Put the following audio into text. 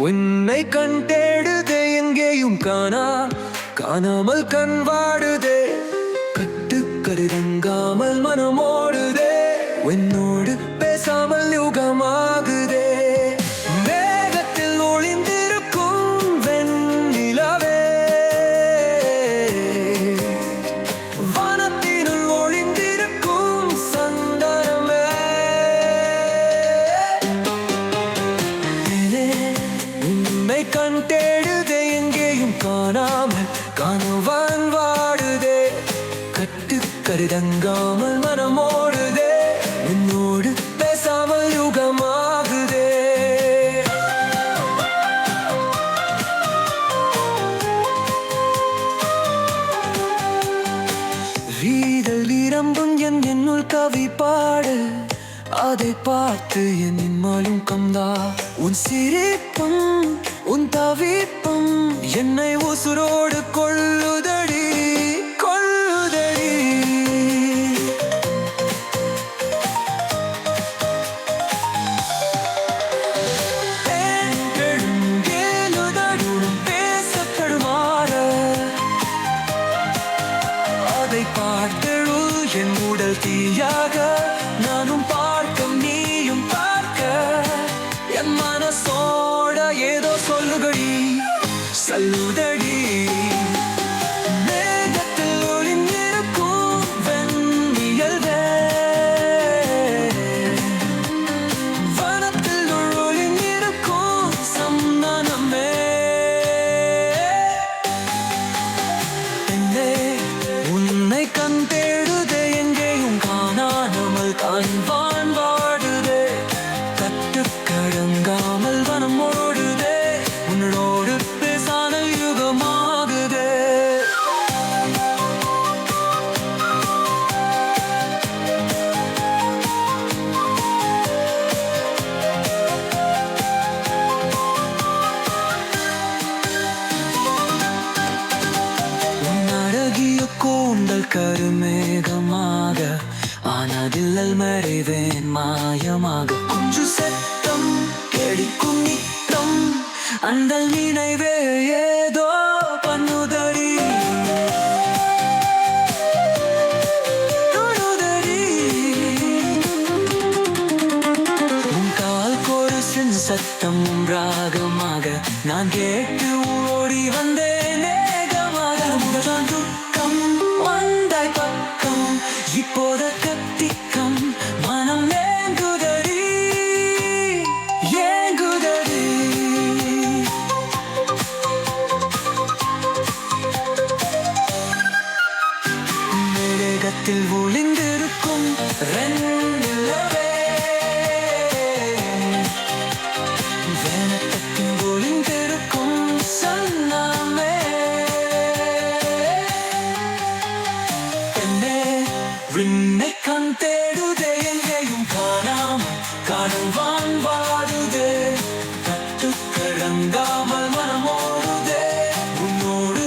உன்னை கண் தேடுதே எங்கேயும் காணா. காணாமல் கண் வாடுதே. கட்டு கருதங்காமல் மனமோடுதே உன்னோடு காணாமல் கனவான் வாடுதே கட்டு கருதங்காமல் மனமோடுதே உன்னோடு பேசாமல் யுகமாகுதே. வீதல் விரம்பும் என் என்னுள் கவி பாடு அதை பார்த்து என் இம்மாலும் கந்தா உன் சிரிப்பும் உன் தவிப்பும் என்னை உசுரோடு கொள்ளுதடி கொள்ளுதடி. பெண்களும் அதை பார்த்தெழு என் உடல் தீயாக salude கருமேகமாக ஆனதில்லல் மறைவேன் மாயமாக. கொஞ்சம் சத்தம் கெடிக்கும் நித்தம் அந்த நினைவே ஏதோ பண்ணுதடி சத்தம் ராகமாக நான் கேட்டு ஓடி வந்தேன் வேகமாக வானத்தில் ஒளிந்திருக்கும் வேனத்தத்தில் ஒளிந்திருக்கும் சன்னாமே. பெண்ணே விண்ணை கண் தேடுதே எங்கேயும் காணாம். காணும் வான் வாடுதே கட்டுக்கடங்காமல் மனமோடுதே. உன்னோடு